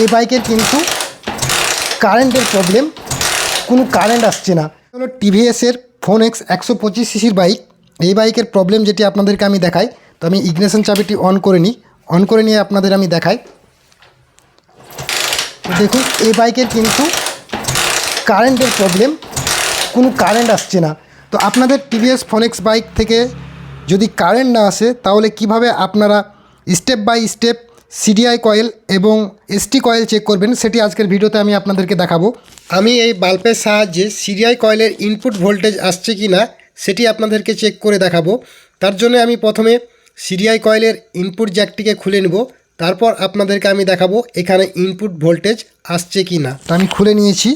এই বাইকের কিন্তু কারেন্টের প্রবলেম কোনো কারেন্ট আসছে না। হলো টিভিএসের ফোন এক্স একশো পঁচিশ সিসির বাইক এই বাইকের প্রবলেম যেটি আপনাদেরকে আমি দেখাই, তো আমি ইগনেশন চাবিটি অন করে নিই। অন করে নিয়ে আপনাদের আমি দেখাই। দেখুন, এই বাইকের কিন্তু কারেন্টের প্রবলেম কোনো কারেন্ট আসছে না। তো আপনাদের টিভিএস ফোনেক্স বাইক থেকে যদি কারেন্ট না আসে, তাহলে কীভাবে আপনারা step by step CDI coil এবং এসটি কয়েল চেক করবেন, সেটি আজকের ভিডিওতে আমি আপনাদেরকে দেখাবো। আমি এই বাল্বের সাহায্যে সিডিআই কয়েলের ইনপুট ভোল্টেজ আসছে কি না সেটি আপনাদেরকে চেক করে দেখাবো। তার জন্য আমি প্রথমে সিডিআই কয়েলের ইনপুট জ্যাকটিকে খুলে নেব, তারপর আপনাদেরকে আমি দেখাবো এখানে ইনপুট ভোল্টেজ আসছে কি না তো আমি খুলে নিয়েছি,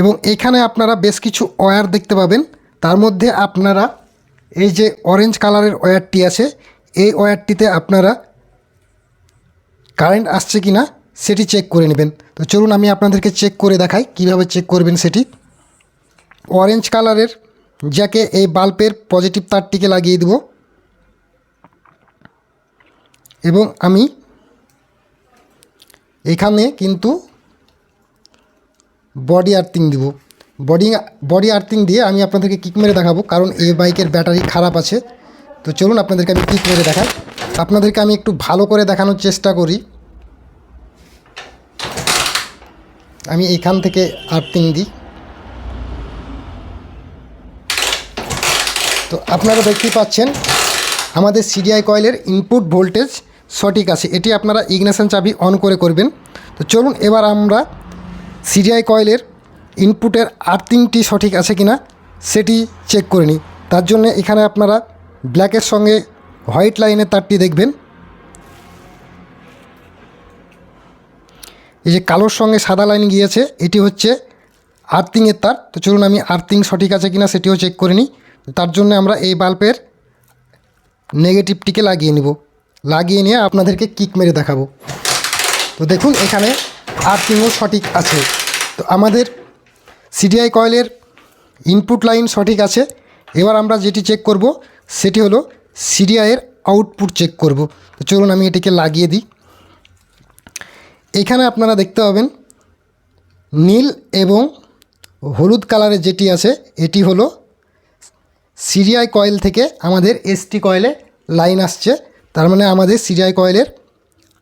এবং এখানে আপনারা বেশ কিছু ওয়্যার দেখতে পাবেন। তার মধ্যে আপনারা এই যে অরেঞ্জ কালারের ওয়্যারটি আছে, এই ওয়্যারটিতে আপনারা কারেন্ট আসছে কি না সেটি চেক করে নেবেন। তো চলুন আমি আপনাদেরকে চেক করে দেখাই, কীভাবে চেক করবেন সেটি। অরেঞ্জ কালারের যাকে এই বাল্বের পজিটিভ তারটিকে লাগিয়ে দেব। এবং আমি এখানে কিন্তু বডি আর্থিং দিব। বডি বডি আর্থিং দিয়ে আমি আপনাদেরকে কিক মেরে দেখাবো, কারণ এই বাইকের ব্যাটারি খারাপ আছে। তো চলুন আপনাদেরকে আমি কিক মেরে দেখাই। আপনাদেরকে আমি একটু ভালো করে দেখানোর চেষ্টা করি। আমি এখান থেকে আর্থিং দিই। তো আপনারা দেখতেই পাচ্ছেন, আমাদের সিডিআই কয়েলের ইনপুট ভোল্টেজ সঠিক আছে। এটি আপনারা ইগনেশন চাবি অন করে করবেন। তো চলুন এবার আমরা সিডিআই কয়েলের ইনপুটের আর্থিংটি সঠিক আছে কিনা সেটি চেক করে নিই। তার জন্য এখানে আপনারা ব্ল্যাকের সঙ্গে হোয়াইট লাইনের তারটি দেখবেন। এই যে কালোর সঙ্গে সাদা লাইন গিয়েছে, এটি হচ্ছে আর্থিংয়ের তার। তো চলুন আমি আর্থিং সঠিক আছে কিনা সেটিও চেক করে নিই। তার জন্য আমরা এই বাল্বের নেগেটিভটিকে লাগিয়ে নিব। লাগিয়ে নিয়ে আপনাদেরকে কিক মেরে দেখাবো। তো দেখুন, এখানে আর্থিংও সঠিক আছে। তো আমাদের সিডিআই কয়েলের ইনপুট লাইন সঠিক আছে। এবার আমরা যেটি চেক করব, সেটি হলো সিডিআইয়ের আউটপুট চেক করব। তো চলুন আমি এটিকে লাগিয়ে দিই। এখানে আপনারা দেখতে পাবেন নীল এবং হলুদ কালারের যেটি আছে, এটি হলো সিরিয়াই কয়েল থেকে আমাদের এসটি কয়েলে লাইন আসছে। তার মানে আমাদের সিরিয়াই কয়েলের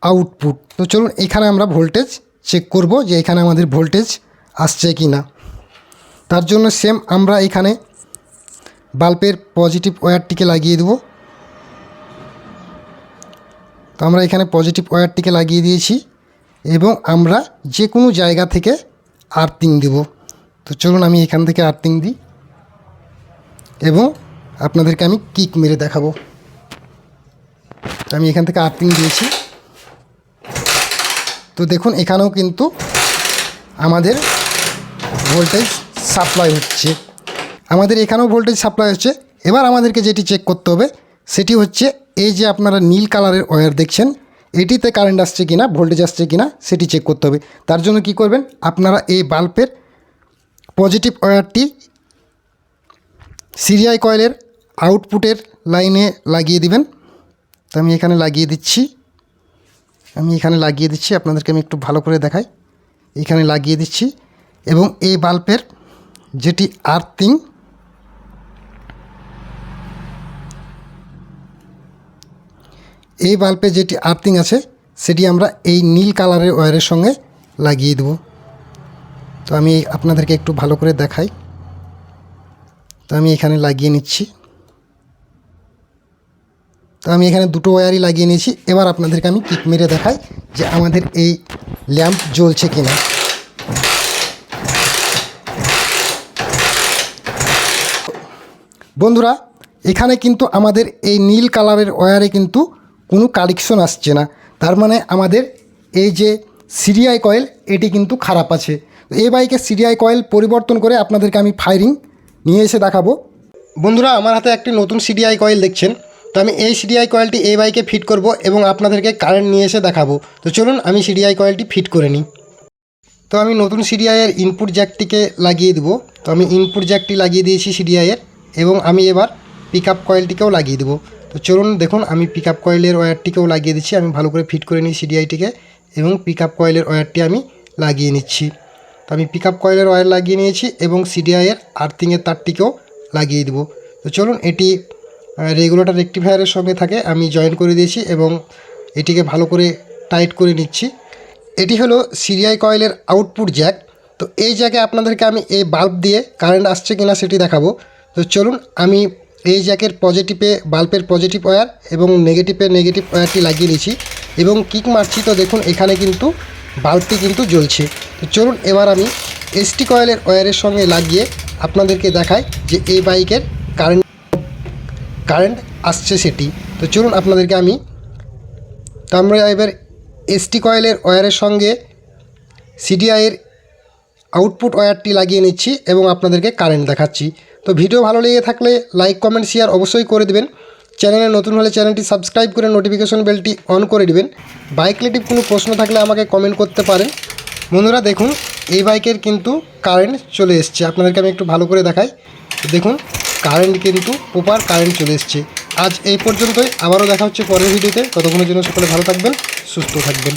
আউটপুট। তো চলুন এখানে আমরা ভোল্টেজ চেক করব যে এখানে আমাদের ভোল্টেজ আসছে কি না। তার জন্য সেম আমরা এখানে বাল্বের পজিটিভ ওয়্যারটিকে লাগিয়ে দেব। তো আমরা এখানে পজিটিভ ওয়্যারটিকে লাগিয়ে দিয়েছি এবং আমরা যে কোনো জায়গা থেকে আর্থিং দেব। তো চলুন আমি এখান থেকে আর্থিং দিই এবং আপনাদেরকে আমি কিক মেরে দেখাবো। আমি এখান থেকে আর্থিং দিয়েছি। তো দেখুন, এখানেও কিন্তু আমাদের ভোল্টেজ সাপ্লাই হচ্ছে। আমাদের এখানেও ভোল্টেজ সাপ্লাই হচ্ছে। এবার আমাদেরকে যেটি চেক করতে হবে, সেটি হচ্ছে এই যে আপনারা নীল কালারের ওয়্যার দেখছেন, এটিতে কারেন্ট আসছে কিনা ভোল্টেজ আসছে কিনা, সেটি চেক করতে হবে। তার জন্য কি করবেন, আপনারা এই বাল্বের পজিটিভ ওয়্যারটি সিরিয়াই কয়েলের আউটপুটের লাইনে লাগিয়ে দিবেন। তো আমি এখানে লাগিয়ে দিচ্ছি। আমি এখানে লাগিয়ে দিচ্ছি, আপনাদেরকে আমি একটু ভালো করে দেখাই। এখানে লাগিয়ে দিচ্ছি এবং এই বাল্বের যেটি আর্থিং এই বাল্বে যেটি আর্থিং আছে, সেটি আমরা এই নীল কালারের ওয়্যারের সঙ্গে লাগিয়ে দেব। তো আমি আপনাদেরকে একটু ভালো করে দেখাই। তো আমি এখানে লাগিয়ে নিচ্ছি। তো আমি এখানে দুটো ওয়্যারই লাগিয়ে নিয়েছি। এবার আপনাদেরকে আমি কিক মেরে দেখাই যে আমাদের এই ল্যাম্প জ্বলছে কিনা। বন্ধুরা, এখানে কিন্তু আমাদের এই নীল কালারের ওয়্যারে কিন্তু কোনো কালেকশন আসছে না। তার মানে আমাদের এই যে সিরিয়াই কয়েল এটি কিন্তু খারাপ আছে। এই বাইকের সিরিয়াই কয়েল পরিবর্তন করে আপনাদেরকে আমি ফায়ারিং নিয়ে এসে দেখাবো। বন্ধুরা, আমার হাতে একটি নতুন সিডিআই কয়েল দেখছেন। তো আমি এই সিডিআই কয়েলটি এই বাইকে ফিট করব এবং আপনাদেরকে কারেন্ট নিয়ে এসে দেখাবো। তো চলুন, আমি সিডিআই কয়েলটি ফিট করে নিই। তো আমি নতুন সিডিআইয়ের ইনপুট জ্যাকটিকে লাগিয়ে দেবো। তো আমি ইনপুট জ্যাকটি লাগিয়ে দিয়েছি সিডিআইয়ের এবং আমি এবার পিক আপ কয়েলটিকেও লাগিয়ে দেবো। তো চলুন দেখুন, আমি পিক আপ কয়েলের ওয়্যারটিকেও লাগিয়ে দিচ্ছি, আমি ভালো করে ফিট করে নিই সিডিআইটিকে এবং পিক আপ কয়েলের ওয়্যারটি আমি লাগিয়ে নিচ্ছি। তো আমি পিক আপ কয়েলের ওয়্যার লাগিয়ে নিয়েছি, এবং সিডিআইয়ের আর্থিংয়ের তারটিকেও লাগিয়ে দেবো। তো চলুন, এটি রেগুলেটর রেক্টিফায়ারের সঙ্গে থাকে, আমি জয়েন করে দিয়েছি, এবং এটিকে ভালো করে টাইট করে নিচ্ছি। এটি হলো সিরিয়াই কয়েলের আউটপুট জ্যাক তো এই জ্যাকে আপনাদেরকে আমি এই বাল্ব দিয়ে কারেন্ট আসছে কিনা সেটি দেখাবো। তো চলুন, আমি এই জ্যাকের পজিটিভে বাল্বের পজিটিভ ওয়্যার এবং নেগেটিভে নেগেটিভ ওয়্যারটি লাগিয়ে নিয়েছি এবং কিক মারছি তো দেখুন, এখানে কিন্তু বাল্বটি কিন্তু জ্বলছে। তো চলুন এবার আমি এসটি কয়েলের ওয়্যারের সঙ্গে লাগিয়ে আপনাদেরকে দেখাই যে এই বাইকের কারেন্ট কারেন্ট আসছে সেটি। তো চলুন আপনাদেরকে আমি, তো আমরা এবার এসটি কয়েলের ওয়্যারের সঙ্গে সিডিআইয়ের আউটপুট ওয়্যারটি লাগিয়ে নিচ্ছি এবং আপনাদেরকে কারেন্ট দেখাচ্ছি। তো ভিডিও ভালো লেগে থাকলে লাইক কমেন্ট শেয়ার অবশ্যই করে দেবেন। চ্যানেলে নতুন হলে চ্যানেলটি সাবস্ক্রাইব করে নোটিফিকেশন বেলটি অন করে দিবেন। বাইক রিলেটিভ কোনো প্রশ্ন থাকলে আমাকে কমেন্ট করতে পারেন। বন্ধুরা দেখুন, এই বাইকের কিন্তু কারেন্ট চলে এসছে। আপনাদেরকে আমি একটু ভালো করে দেখাই। দেখুন কারেন্ট কিন্তু প্রপার কারেন্ট চলে এসছে। আজ এই পর্যন্তই। আবারও দেখা হচ্ছে পরের ভিডিওতে ততক্ষণের জন্য সকলে ভালো থাকবেন, সুস্থ থাকবেন।